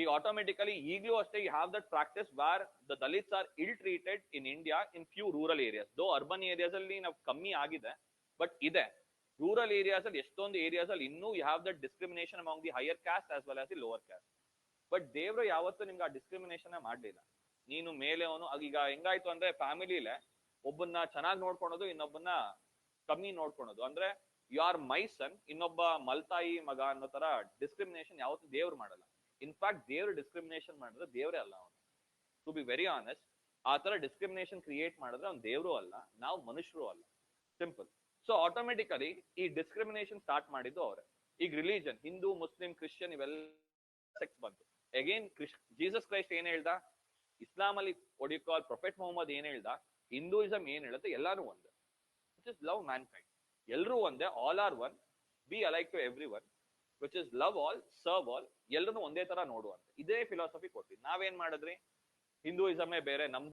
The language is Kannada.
ಈಗ ಆಟೋಮೆಟಿಕಲಿ ಈಗಲೂ ಅಷ್ಟೇ you have that practice where the Dalits are ill treated in India in few rural areas though urban areas ಅಲ್ಲಿ ನಾವು ಕಮ್ಮಿ ಆಗಿದೆ ಬಟ್ ಇದೆ. ರೂರಲ್ ಏರಿಯಾಸ್ ಅಲ್ಲಿ ಎಷ್ಟೊಂದು ಏರಿಯಾಸ್ ಅಲ್ಲಿ ಇನ್ನೂ you have that discrimination among the higher caste as well as the lower caste but ದೇವ್ರು ಯಾವತ್ತೂ ನಿಮ್ಗೆ ಆ ಡಿಸ್ಕ್ರಿಮಿನೇಷನ್ ಮಾಡಲಿಲ್ಲ. ನೀನು ಮೇಲೆ ಅವನು ಈಗ ಹೆಂಗಾಯ್ತು ಅಂದ್ರೆ ಫ್ಯಾಮಿಲಿಲೆ ಒಬ್ಬನ್ನ ಚೆನ್ನಾಗಿ ನೋಡ್ಕೊಳೋದು, ಇನ್ನೊಬ್ಬನ್ನ ಕಮ್ಮಿ ನೋಡ್ಕೊಳೋದು. ಅಂದ್ರೆ ಯು ಆರ್ ಮೈ ಸನ್ ಇನ್ನೊಬ್ಬ ಮಲ್ತಾಯಿ ಮಗ ಅನ್ನೋ ತರ ಡಿಸ್ಕ್ರಿಮಿನೇಷನ್ ಯಾವತ್ತೂ ದೇವ್ರು ಮಾಡಲ್ಲ. ಇನ್ಫ್ಯಾಕ್ಟ್ ದೇವ್ರ ಡಿಸ್ಕ್ರಿಮಿನೇಷನ್ ಮಾಡಿದ್ರೆ ದೇವ್ರೇ ಅಲ್ಲ ಅವನು. ಟು ಬಿ ವೆರಿ ಆನೆಸ್ಟ್ ಆ ತರ ಡಿಸ್ಕ್ರಿಮಿನೇಷನ್ ಕ್ರಿಯೇಟ್ ಮಾಡಿದ್ರೆ ಅವ್ನು ದೇವ್ರು ಅಲ್ಲ, ನಾವು ಮನುಷ್ಯರು ಅಲ್ಲ. ಸಿಂಪಲ್ ಸೊ ಆಟೋಮೆಟಿಕಲಿ ಈ ಡಿಸ್ಕ್ರಿಮಿನೇಷನ್ ಸ್ಟಾರ್ಟ್ ಮಾಡಿದ್ದು ಅವರೇ. ಈಗ ರಿಲಿಜನ್ ಹಿಂದೂ, ಮುಸ್ಲಿಂ ಕ್ರಿಶ್ಚಿಯನ್ ಇವೆಲ್ಲ ಸೆಕ್ಸ್ ಬಂತು. ಅಗೇನ್ ಜೀಸಸ್ ಕ್ರೈಸ್ಟ್ ಏನ್ ಹೇಳ್ದ? ಇಸ್ಲಾಂ ಅಲ್ಲಿ ಒಡಿಕಾಲ್ ಪ್ರೊಫೆಟ್ ಮೊಹಮ್ಮದ್ ಏನ್ ಹೇಳ್ದ? ಹಿಂದೂಯಿಸಂ ಏನ್ ಹೇಳುತ್ತೆ ಎಲ್ಲಾನು ಒಂದೇ. It is love mankind ಎಲ್ಲರೂ ಒಂದೇ all are one be alike to everyone which is love all serve all ಎಲ್ಲರನ್ನು ಒಂದೇ ತರ ನೋಡುವಂತೆ. ಇದೇ ಫಿಲಾಸಫಿ ಕೊಟ್ಟಿದ್ದು ನಾವೇನ್ ಮಾಡಿದ್ರಿ? ಹಿಂದೂಯಿಸಮೇ ಬೇರೆ ನಮ್